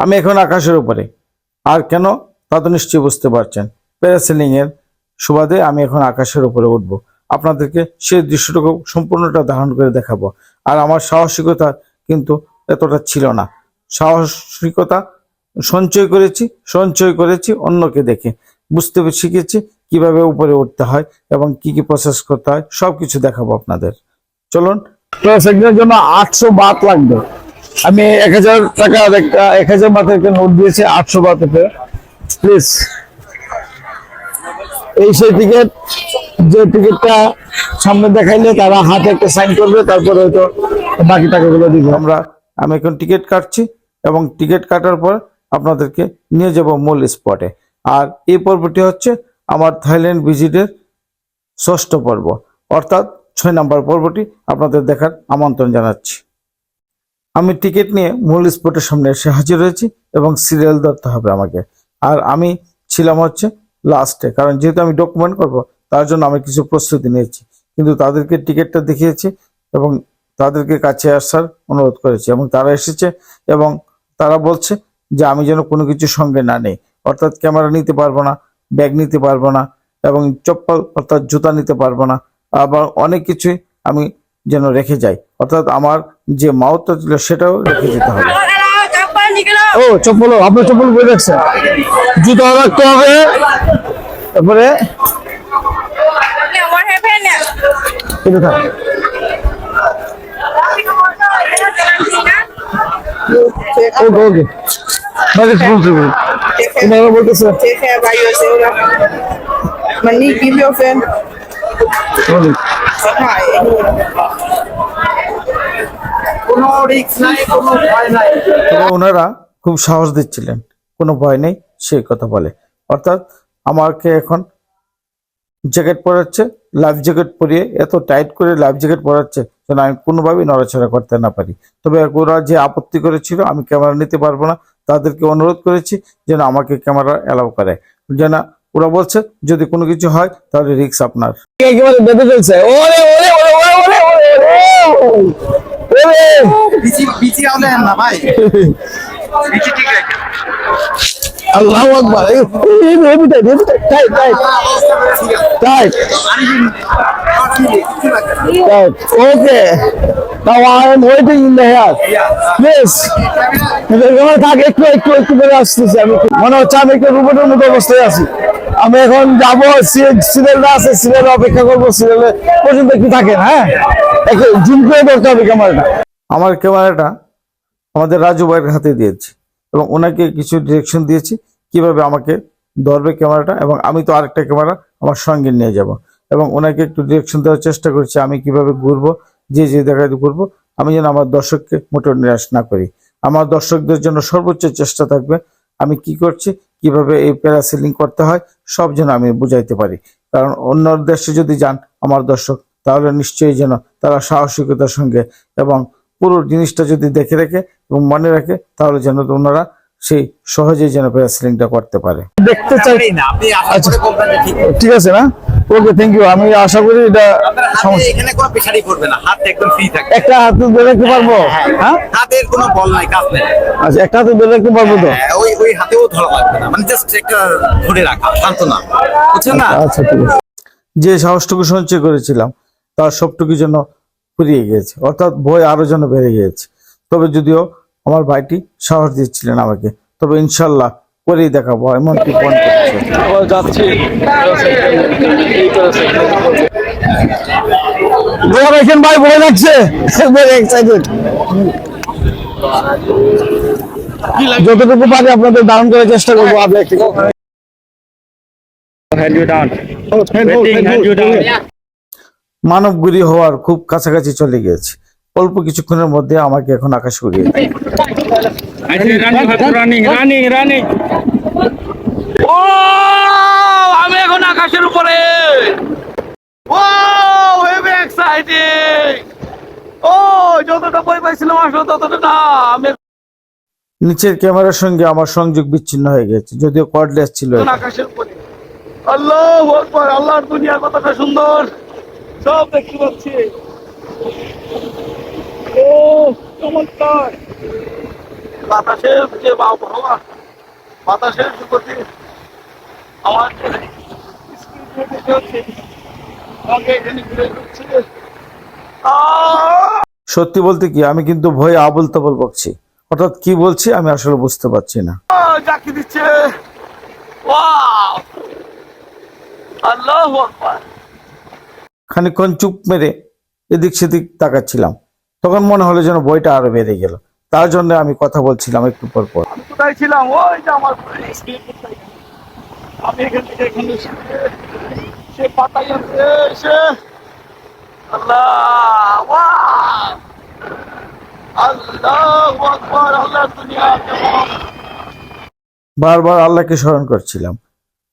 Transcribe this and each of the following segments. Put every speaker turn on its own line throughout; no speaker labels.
আমি এখন আকাশের উপরে। আর কেন? তা তো নিশ্চয়ই বুঝতে পারছেন। প্যারাসেলিং এর সুবাদে আমি এখন আকাশের উপরে উঠব। আপনাদেরকে সেই দৃশ্যটুকু সম্পূর্ণটা ধারণ করে দেখাবো। আর আমার সাহসিকতা কিন্তু এতটা ছিল না। সাহসিকতা সঞ্চয় করেছি সঞ্চয় করেছি অন্যকে দেখে। বুঝতে শিখেছি কীভাবে উপরে উঠতে হয় এবং কি কি প্রসেস করতে হয়। সবকিছু দেখাবো আপনাদের। চলুন।
জন্য আটশো বাত লাগবে। আমি এক হাজার টাকার একটা, এক হাজার বাতের একটা নোট দিয়েছি, আটশো বাতের। প্লিজ এই সেই টিকিট যে টিকিটটা সামনে দেখাইলে তারা হাতে একটা সাইন করবে, তারপরে হয়তো বাকি টাকাগুলো দিবে।
আমরা, আমি এখন টিকিট কাটছি এবং টিকিট কাটার পর আপনাদেরকে নিয়ে যাব মূল স্পটে আর এই পর্বটি হচ্ছে আমার থাইল্যান্ড ভিজিটের ষষ্ঠ পর্ব। অর্থাৎ ছয় নম্বর পর্বটি আপনাদের দেখার আমন্ত্রণ জানাচ্ছি। আমি টিকিট নিয়ে মূল স্পটের সামনে এসে হাজির হয়েছি এবং সিরিয়াল ধরতে হবে আমাকে। আর আমি ছিলাম হচ্ছে লাস্টে কারণ যেহেতু আমি ডকুমেন্ট করব, তার জন্য আমি কিছু প্রস্তুতি নিয়েছি। কিন্তু তাদেরকে টিকিটটা দেখিয়েছি এবং তাদেরকে কাছে আসার অনুরোধ করেছি এবং তারা এসেছে এবং তারা বলছে যে আমি যেন কোনো কিছু সঙ্গে না নেই। অর্থাৎ ক্যামেরা নিতে পারব না, ব্যাগ নিতে পারব না এবং চপ্পল অর্থাৎ জুতা নিতে পারব না। আবার অনেক কিছুই আমি যেন রেখে যাই অর্থাৎ আমার যে মাউথটা ছিল সেটাও রেখে যেতে হবে?
ও চপ্পল আপনার চপ্পল বই রাখছে জুতো রাখতে হবে। তারপরে? ওকে ওকে। বাজেট ফুল বলতেছে।
Take
ওনারা খুব সাহস দিচ্ছিলেন। কোনো ভয় নেই সেই কথা বলে। অর্থাৎ আমাকে এখন জ্যাকেট পরাচ্ছে লাইফ জ্যাকেট পরিয়ে এত টাইট করে লাইফ জ্যাকেট পরাচ্ছে যেন আমি কোনোভাবেই নড়াচড়া করতে না পারি। তবে ওরা যে আপত্তি করেছিল, আমি ক্যামেরা নিতে পারব না। তাদেরকে অনুরোধ করেছি যেন আমাকে ক্যামেরা অ্যালাউ করে যেন ওরা বলছে যদি কোনো কিছু হয় তাহলে রিক্স আপনার
ওকে একটু একটু একটু আমি মনে হচ্ছে আমি একটু রোবটের মতো অবস্থায় আছি আমি এখন যাব সিরিয়ালটা আছে, সিরিয়াল অপেক্ষা করব, সিরিয়ালে পর্যন্ত একটু থাকেন হ্যাঁ? জুম করে ধরতে হবে ক্যামেরাটা।
আমার ক্যামেরাটা আমাদের রাজু ভাইয়ের হাতে দিয়েছি এবং ওনাকে কিছু ডিরেকশন দিয়েছি কীভাবে আমাকে ধরবে ক্যামেরাটা এবং আমি তো আরেকটা ক্যামেরা আমার সঙ্গে নিয়ে যাব। এবং ওনাকে একটু ডিরেকশন দেওয়ার চেষ্টা করছি, আমি কীভাবে ঘুরবো, যে যে জায়গায় ঘুরবো, আমি যেন আমার দর্শককে মোটেও নিরাশ না করি। আমার দর্শকদের জন্য সর্বোচ্চ চেষ্টা থাকবে, আমি কি করছি কীভাবে এই প্যারাসেলিং করতে হয় সব যেন আমি বুঝাইতে পারি। কারণ অন্য দেশে যদি যান আমার দর্শক তাহলে নিশ্চয়ই যেন তারা সাহসিকতার সঙ্গে এবং পুরো জিনিসটা যদি দেখে রেখে এবং মনে রাখে তাহলে যেন ওনারা সেই সহজেই যেন প্যারাসেলিংটা করতে পারে।
দেখতে চাই।
না আপনি আশা
আচ্ছা।
করে বলবেন ঠিক।
ঠিক আছে না? ওকে থ্যাংক ইউ আমি আশা করি এটা সমস্যা।
এখানে কোনো পেশারি করবে না হাত একদম ফ্রি থাকে।
একটা হাতে ধরে রাখতে পারব? হ্যাঁ
হাতের কোনো বল নাই কাজ নেই।
আচ্ছা একটা হাতে ধরে রাখতে পারব তো?
হ্যাঁ, ওই ওই হাতেও ধরা লাগবে না। মানে জাস্ট একটা ধরে রাখা শান্ত না বুঝছেন না?
আচ্ছা ঠিক আছে।
যে সাহসটুকু সঞ্চয় করেছিলাম তার সবটুকু যেন ফুরিয়ে গিয়েছে। অর্থাৎ ভয় আরও যেন বেড়ে গিয়েছে। তবে যদিও আমার ভাইটি সাহস দিচ্ছিলেন আমাকে। তবে ইনশাল্লাহ করেই দেখাবো এমনকি পণ করছে।
যাচ্ছি। ভাই ভয় লাগছে। এক্সাইটেড যতটুকু পারি আপনাদের ধারণ করার চেষ্টা করব আপনি একটু।
মানবগুরি হওয়ার খুব কাছাকাছি চলে গিয়েছে। অল্প কিছুক্ষণের মধ্যে আমাকে এখন আকাশ
করিয়ে ও আমি এখন আকাশের উপরে। যতটা ভয় পাইছিলাম আসলে ততটা না আমি
নিচের ক্যামেরার সঙ্গে আমার সংযোগ বিচ্ছিন্ন হয়ে গেছে যদিও কর্ডলেস ছিল।
আকাশের উপরে। আল্লাহ আল্লাহর দুনিয়া কতটা সুন্দর। সব দেখতে পাচ্ছি। ও বাতাসের যে আবহাওয়া বাতাসের গতি আমার আমাকে এখানে ঘুরে
সত্যি বলতে কি আমি কিন্তু ভয়ে আবল তাবল বকছি। অর্থাৎ কি বলছি আমি আসলে বুঝতে পারছি না।
জাকি দিচ্ছে। ওয়াও! আল্লাহু আকবার।
খানিকক্ষণ চুপ মেরে এদিক সেদিক তাকাচ্ছিলাম। তখন মনে হলো যেন বইটা আরও বেড়ে গেল। তার জন্য আমি কথা বলছিলাম একটু পর পর।
কোথায় ছিলাম? ওই যে আমার আমি এখান থেকে এখানে সে পাতাই সে আল্লাহ ওয়াও আকবার আল্লাহ দুনিয়া
বারবার আল্লাহকে স্মরণ করছিলাম।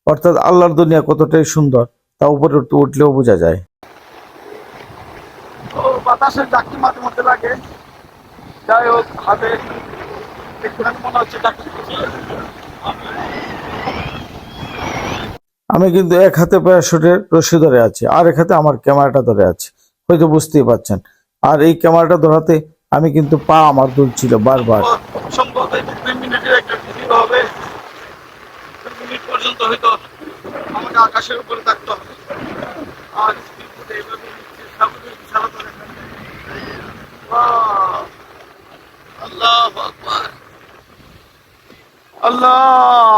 অর্থাৎ আল্লাহর দুনিয়া কতটাই সুন্দর তা উপরে উঠলেও বোঝা যায়।
বাতাসের চাকরি মাঝে মধ্যে লাগে। যাই হোক হাতে একটুখানি মনে হচ্ছে চাকরি
আমি কিন্তু এক হাতে প্যারাশুটের রশি ধরে আছি আর এক হাতে আমার ক্যামেরাটা ধরে আছে। হয়তো বুঝতেই পারছেন। আর এই ক্যামেরাটা ধরাতে আমি কিন্তু পা আমার দুলছিল বারবার।
সম্ভবত দুই মিনিটের একটা ভিডিও হবে। দুই মিনিট পর্যন্ত হয়তো আমাকে আকাশের উপরে থাকতে হবে। আর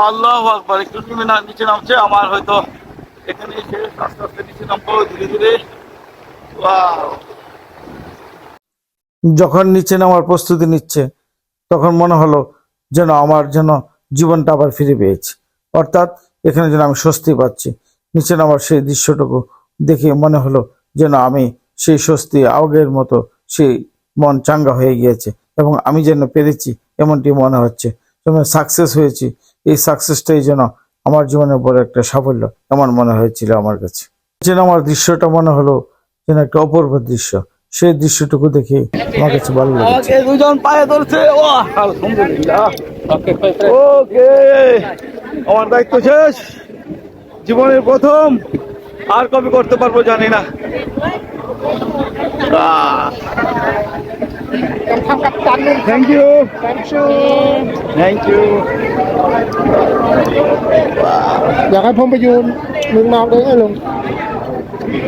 আল্লাহু আকবার। একটু নিচে নামছে, আমার হয়তো এখানে এসে আস্তে আস্তে নিচে নামবো, ধীরে ধীরে।
যখন নিচে নামার প্রস্তুতি নিচ্ছে, তখন মনে হলো যেন আমার যেন জীবনটা আবার ফিরে পেয়েছি। অর্থাৎ এখানে যেন আমি স্বস্তি পাচ্ছি। নিচে নামার সেই দৃশ্যটুকু দেখে মনে হলো যেন আমি সেই স্বস্তি আগের মতো সেই মন চাঙ্গা হয়ে গিয়েছে। এবং আমি যেন পেরেছি এমনটি মনে হচ্ছে। যেমন সাকসেস হয়েছি এই সাকসেসটাই যেন আমার জীবনের বড় একটা সাফল্য এমন মনে হয়েছিল আমার কাছে। যেন আমার দৃশ্যটা মনে হলো যেন একটা অপূর্ব দৃশ্য। সেই দৃশ্যটুকু দেখে আমার কাছে ভালো লেগেছে।
আমাকে দুজন পায়ে ধরছে ও আলহামদুলিল্লাহ। ওকে আমার দায়িত্ব শেষ। জীবনের প্রথম আর কবে করতে পারব জানি না। Thank you thank you
อยากให้ผมไปยืนมึงนอนได้ไงลุง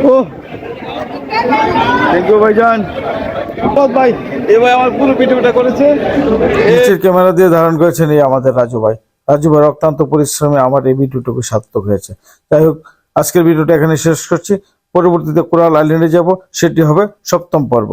O thank you ভাইজান বস ভাই এ ভাই আমার পুরো ভিডিওটা করেছে এ
নিচের ক্যামেরা দিয়ে ধারণ করেছেন এই আমাদের রাজু ভাই রাজু ভাই অত্যন্ত পরিশ্রমে আমার এই ভিডিওটুকু সার্থক হয়েছে যাই হোক আজকের ভিডিওটা এখানে শেষ করছি পরবর্তীতে কোরাল আইল্যান্ডে যাব সেটি হবে সপ্তম পর্ব